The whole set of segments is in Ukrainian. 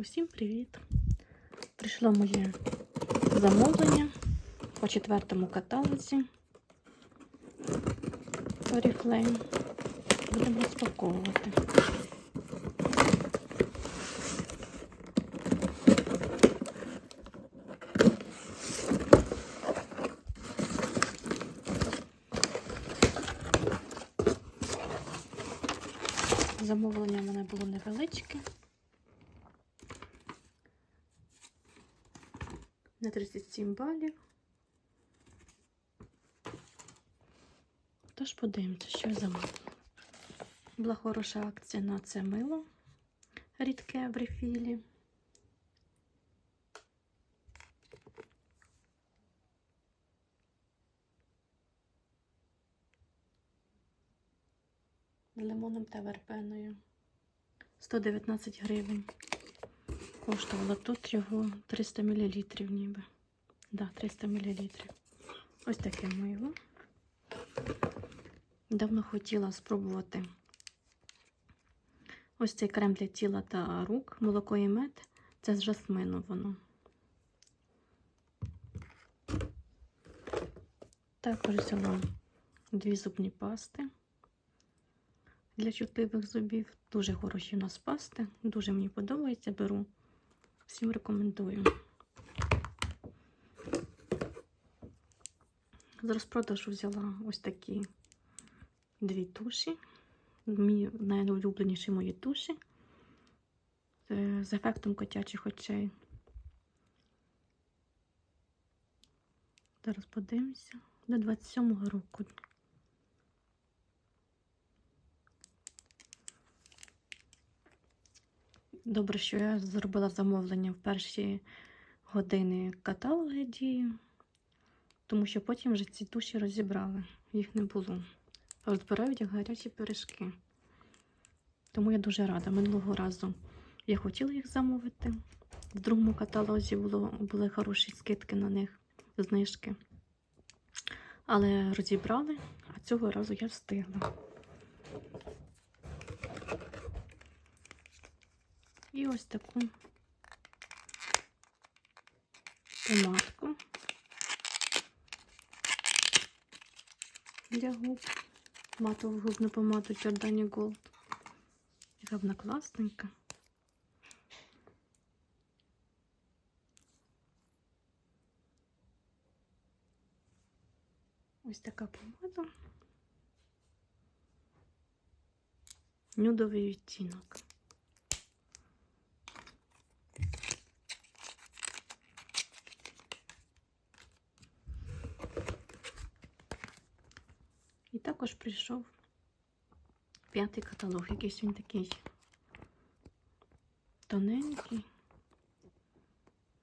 Усім привіт! Прийшло моє замовлення по четвертому каталозі Oriflame. Будемо розпаковувати. Замовлення в мене було невеличке. На 37 балів. Тож подивимося, що я замовила. Була хороша акція на це мило рідке в рефілі. Лимоном та вербеною. 119 гривень. Коштувало тут його 300 мл ніби. Да, 300 мл. Ось таке мило. Давно хотіла спробувати ось цей крем для тіла та рук, молоко і мед. Це з жасмину воно. Також взяла дві зубні пасти для чутливих зубів. Дуже хороші у нас пасти. Дуже мені подобається, беру. Всім рекомендую. З розпродажу взяла ось такі дві туші. Мій найулюбленіші мої туші з, з ефектом котячих очей. Зараз подивимося. До 27-го року. Добре, що я зробила замовлення в перші години каталоги дії, тому що потім вже ці туші розібрали, їх не було. Розбирають як гарячі пиріжки. Тому я дуже рада. Минулого разу я хотіла їх замовити. В другому каталозі було, були хороші скидки на них, знижки. Але розібрали, а цього разу я встигла. І ось таку помадку для губ. Матову губну помаду Giordani Gold. Яка вона класненька. Ось така помада. Нюдовий відтінок. Також прийшов п'ятий каталог, якийсь він такий тоненький.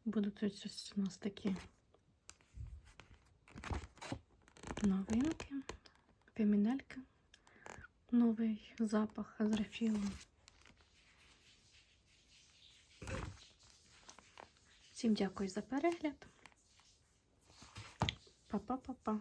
Будуть ось у нас такі новинки, пімінельки, новий запах з рефілу. Всім дякую за перегляд. Па-па-па-па.